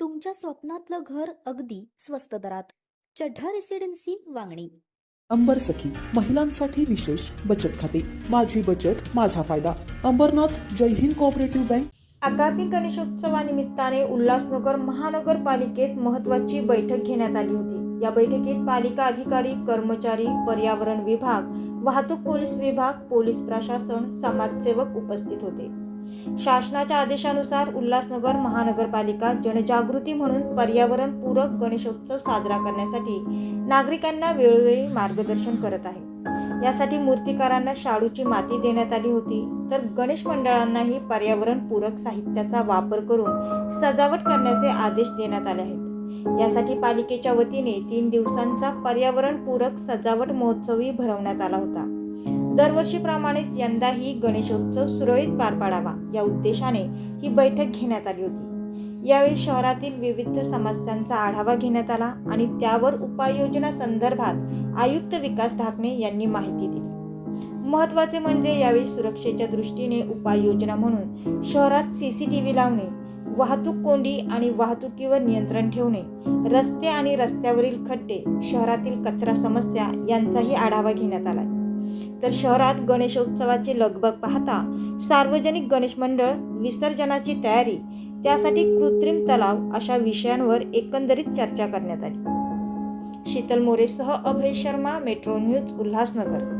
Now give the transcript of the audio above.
तुमच्या स्वप्नातलं घर अगदी स्वस्त दरात. चढ्ढा रेसिडेन्सी वांगणी. अंबर सखी महिलांसाठी विशेष बचत खाते. माझी बचत माझा फायदा. अंबरनाथ जय हिंद कोऑपरेटिव्ह बँक आगामी गणेशोत्सवानिमित्ताने उल्हासनगर महानगरपालिकेत महत्वाची बैठक घेण्यात आली होती. या बैठकीत पालिका अधिकारी कर्मचारी पर्यावरण विभाग वाहतूक पोलीस विभाग पोलीस प्रशासन समाजसेवक उपस्थित होते. शासनाच्या आदेशानुसार उल्हासनगर महानगरपालिका जनजागृती म्हणून पर्यावरण पूरक गणेशोत्सव साजरा करण्यासाठी नागरिकांना वेळोवेळी मार्गदर्शन करत आहे. यासाठी मूर्तिकारांना शाडूची माती देण्यात आली होती तर गणेश मंडळांनाही पर्यावरण पूरक साहित्याचा वापर करून सजावट करण्याचे आदेश देण्यात आले आहेत. यासाठी पालिकेच्या वतीने तीन दिवसांचा पर्यावरण पूरक सजावट महोत्सवही भरवण्यात आला होता. दरवर्षीप्रमाणेच यंदाही गणेशोत्सव सुरळीत पार पाडावा या उद्देशाने ही बैठक घेण्यात आली होती. यावेळी शहरातील विविध समस्यांचा आढावा घेण्यात आला आणि त्यावर उपाययोजना संदर्भात आयुक्त विकास ढाकणे यांनी माहिती दिली. महत्त्वाचे म्हणजे यावेळी सुरक्षेच्या दृष्टीने उपाययोजना म्हणून शहरात सी सी टी व्ही लावणे वाहतूक कोंडी आणि वाहतुकीवर नियंत्रण ठेवणे रस्ते आणि रस्त्यावरील खड्डे शहरातील कचरा समस्या यांचाही आढावा घेण्यात आला तर शहरात गणेशोत्सवाची लगबग पाहता सार्वजनिक गणेश मंडळ विसर्जनाची तयारी त्यासाठी कृत्रिम तलाव अशा विषयांवर एकंदरीत चर्चा करण्यात आली. शीतल मोरेसह अभय शर्मा मेट्रो न्यूज उल्हासनगर.